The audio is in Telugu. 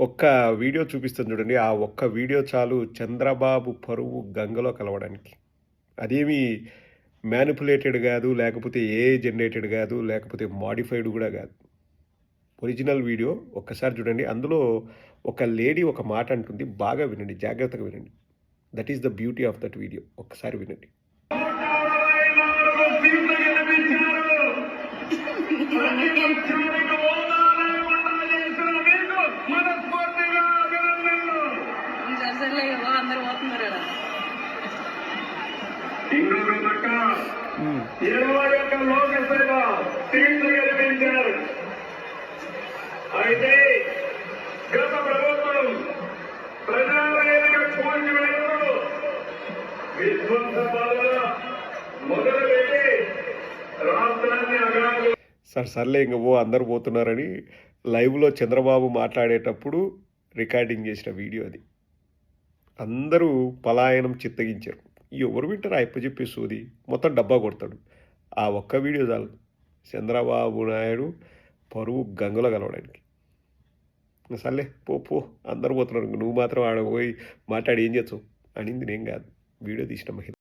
ఒక్క వీడియో చూపిస్తుంది చూడండి. ఆ ఒక్క వీడియో చాలు చంద్రబాబు పరువు గంగలో కలవడానికి. అదేమి మ్యానిపులేటెడ్ కాదు లేకపోతే ఏ జనరేటెడ్ కాదు లేకపోతే మాడిఫైడ్ కూడా కాదు. ఒరిజినల్ వీడియో ఒక్కసారి చూడండి. అందులో ఒక లేడీ ఒక మాట అంటుంది. బాగా వినండి. జాగ్రత్తగా వినండి. That is the beauty of that video ఒక్కసారి వినండి. అందరు పోతున్నారు కదా. ఇరవై ఒక్క లోకసభ సీట్లు గెలిపించారు. అయితే గత ప్రభుత్వం ప్రజావేదిక విధ్వంస పాలన మొదలుపెట్టి రాష్ట్రాన్ని అగాధ సార్ సర్లే ఇంక ఓ అందరు పోతున్నారని లైవ్లో చంద్రబాబు మాట్లాడేటప్పుడు రికార్డింగ్ చేసిన వీడియో అది. అందరూ పలాయనం చిత్తగించారు. ఎవరు వింటారు ఆ ఎప్ప చెప్పే సోది? మొత్తం డబ్బా కొడతాడు. ఆ ఒక్క వీడియో చాలు. చంద్రబాబు నాయుడు పరువు గంగలో కలవడానికి సర్లే పో పో అందరూ పోతున్నారు. నువ్వు మాత్రం ఆడ పోయి మాట్లాడి ఏం చేస్తావు? అనింది నేను కాదు. వీడియో తీసిన మహిళ